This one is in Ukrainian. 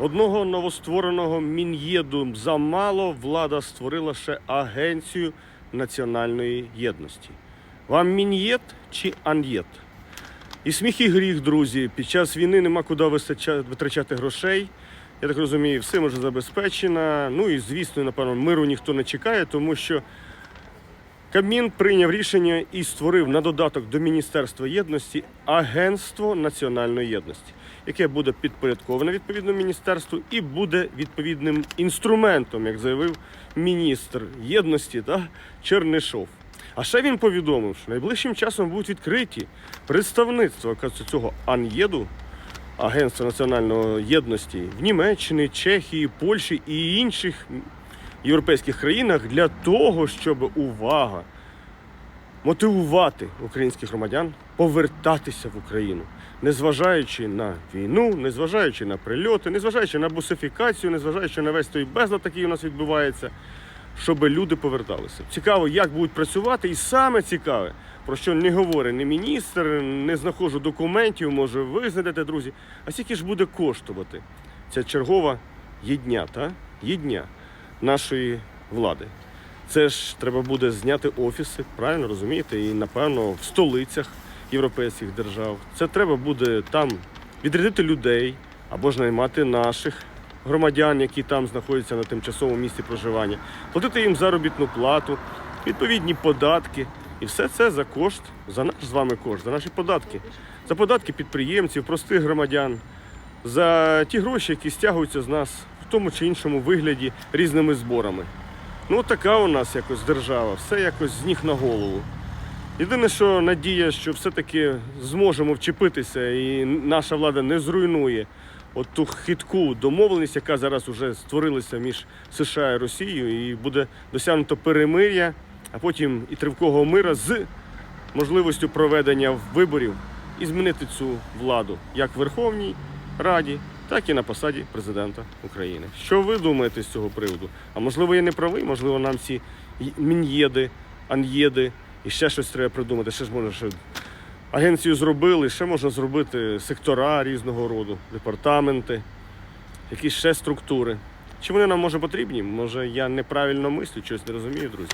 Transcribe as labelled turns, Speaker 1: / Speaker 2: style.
Speaker 1: Одного новоствореного мін'єду замало влада створила ще агенцію національної єдності. Вам мін'єд чи ан'єд? І сміх і гріх, друзі. Під час війни нема куди витрачати грошей. Я так розумію, все може забезпечено. Ну і звісно, напевно, миру ніхто не чекає, тому що Кабмін прийняв рішення і створив на додаток до Міністерства єдності Агентство національної єдності, яке буде підпорядковане відповідно міністерству і буде відповідним інструментом, як заявив міністр єдності та Чернишов. А ще він повідомив, що найближчим часом будуть відкриті представництва цього АНЄДу, Агентства національної єдності в Німеччині, Чехії, Польщі і інших європейських країнах для того, щоб увага мотивувати українських громадян повертатися в Україну, незважаючи на війну, незважаючи на прильоти, незважаючи на бусифікацію, незважаючи на весь той безлад, який у нас відбувається, щоб люди поверталися. Цікаво, як будуть працювати, і саме цікаве, про що не говорить ні міністр, не знаходжу документів, може ви знайдете, друзі. А скільки ж буде коштувати ця чергова єдня, та? єдня нашої влади. Це ж треба буде зняти офіси, правильно розумієте? І напевно в столицях європейських держав. Це треба буде там відрядити людей або ж наймати наших громадян, які там знаходяться на тимчасовому місці проживання, платити їм заробітну плату, відповідні податки. І все це за кошт, за наш з вами кошт, за наші податки, за податки підприємців, простих громадян, за ті гроші, які стягуються з нас в тому чи іншому вигляді різними зборами. Ну, така у нас якось держава, все якось з ніг на голову. Єдине, що надія, що все-таки зможемо вчепитися і наша влада не зруйнує от ту хитку домовленість, яка зараз уже створилася між США і Росією, і буде досягнуто перемир'я, а потім і тривкого мира з можливістю проведення виборів і змінити цю владу як в Верховній Раді, так і на посаді президента України. Що ви думаєте з цього приводу? А можливо, я не правий, можливо, нам ці мін'єди, ан'єди і ще щось треба придумати. Ще ж можна ще агенцію зробили, ще можна зробити сектора різного роду, департаменти, якісь ще структури. Чи вони нам може потрібні? Може я неправильно мислю, щось не розумію, друзі.